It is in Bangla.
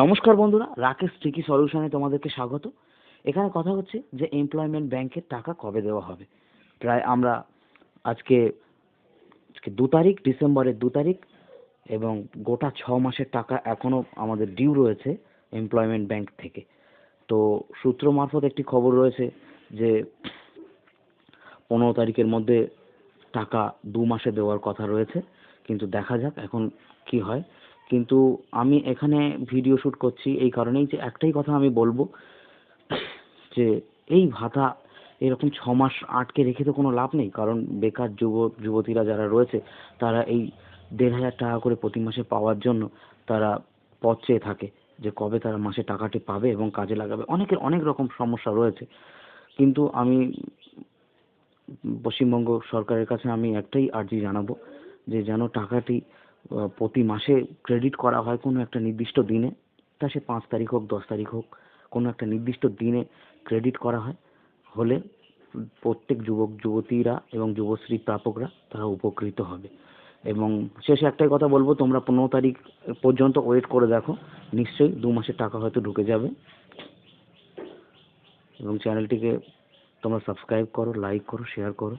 নমস্কার বন্ধুরা, রাকেশ ট্রিকি সলিউশনে তোমাদেরকে স্বাগত। এখানে কথা হচ্ছে যে এমপ্লয়মেন্ট ব্যাংকের টাকা কবে দেওয়া হবে। প্রায় আমরা আজকে আজকে দু তারিখ, ডিসেম্বরের দু তারিখ, এবং গোটা ছ মাসের টাকা এখনও আমাদের ডিউ রয়েছে এমপ্লয়মেন্ট ব্যাংক থেকে। তো সূত্র মারফত একটি খবর রয়েছে যে পনেরো তারিখের মধ্যে টাকা দু মাসে দেওয়ার কথা রয়েছে, কিন্তু দেখা যাক এখন কি হয়। কিন্তু আমি এখানে ভিডিও শ্যুট করছি এই কারণেই যে একটাই কথা আমি বলব যে এই ভাতা এরকম ছ মাস আটকে রেখে তো কোনো লাভ নেই। কারণ বেকার যুবক যুবতীরা যারা রয়েছে, তারা এই দেড় হাজার টাকা করে প্রতি মাসে পাওয়ার জন্য তারা পথ চেয়ে থাকে যে কবে তারা মাসে টাকাটি পাবে এবং কাজে লাগাবে। অনেকের অনেক রকম সমস্যা রয়েছে। কিন্তু আমি পশ্চিমবঙ্গ সরকারের কাছে আমি একটাই আর্জি জানাব যে যেন টাকাটি প্রতি মাসে ক্রেডিট করা হয় কোনো একটা নির্দিষ্ট দিনে। তা সে পাঁচ তারিখ হোক, দশ তারিখ হোক, কোনো একটা নির্দিষ্ট দিনে ক্রেডিট করা হয়। হলে প্রত্যেক যুবক, যুবতীরা এবং যুবশ্রী প্রাপকরা তারা উপকৃত হবে। এবং শেষে একটাই কথা বলব, তোমরা পনেরো তারিখ পর্যন্ত ওয়েট করে দেখো। নিশ্চয়ই দু মাসের টাকা হয়তো ঢুকে যাবে। এবং চ্যানেলটিকে তোমরা সাবস্ক্রাইব করো লাইক করো শেয়ার করো।